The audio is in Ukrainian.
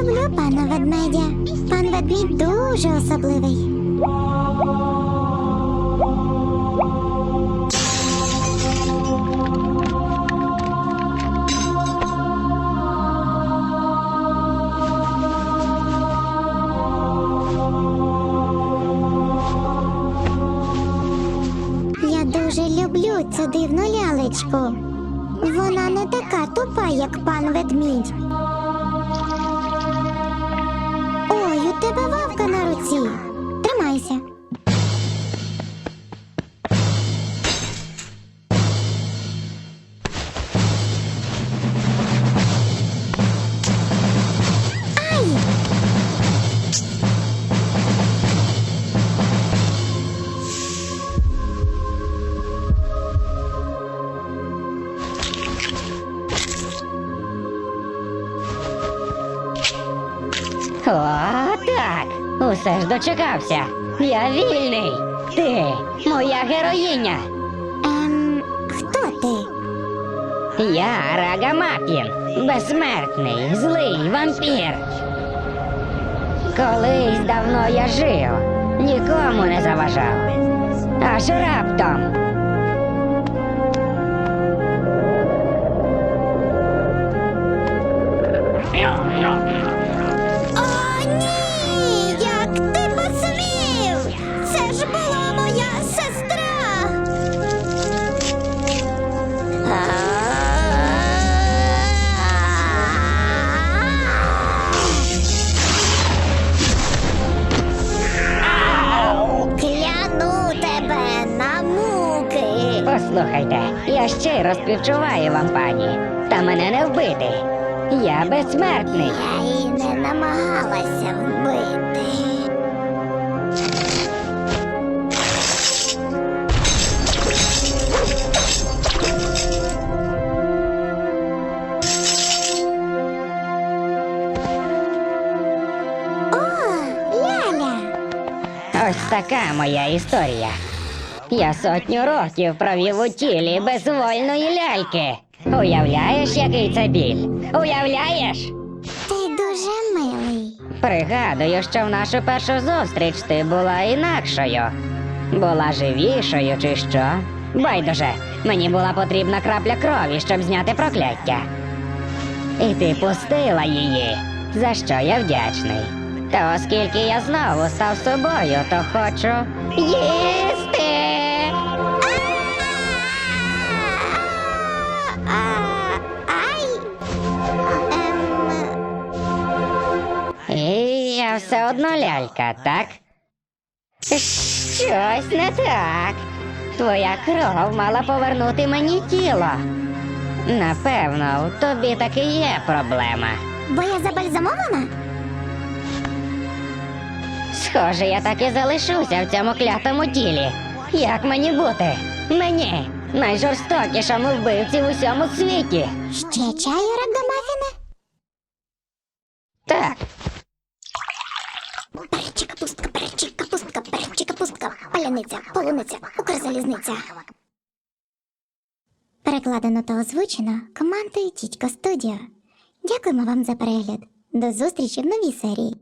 Люблю пана ведмедя. Дуже особливий. Цю дивну лялечку. Вона не така тупа, як пан ведмідь. Ой, у тебе вавка на руці. Тримайся. О, так. Усе ж дочекався. Я вільний. Ти моя героїня. Ем, хто ти? Я Рагамапін, безсмертний, злий вампір. Колись давно я жив, нікому не заважав. Аж раптом. Муки. Послухайте, я щиро співчуваю вам, пані. Та мене не вбити. Я безсмертний. Я і не намагалася вбити. О, Ляля! Ось така моя історія. Я сотню років провів у тілі безвольної ляльки. Уявляєш, який це біль? Уявляєш? Ти дуже милий. Пригадую, що в нашу першу зустріч ти була інакшою. Була живішою, чи що? Байдуже, мені була потрібна крапля крові, щоб зняти прокляття. І ти пустила її, за що я вдячний. Та оскільки я знову став собою, то хочу їсти. І я все одно лялька, так? Щось не так. Твоя кров мала повернути мені тіло. Напевно, в тобі таки є проблема. бо я забальзамована? Схоже, я так і залишуся в цьому клятому тілі. Як мені бути? Мені, найжорстокішому вбивці в усьому світі. Ще чаю рагамафіна? Так, паляниця, полуниця, укрзалізниця. Перекладено та озвучено командою Тітько Студіо. Дякуємо вам за перегляд. До зустрічі в новій серії.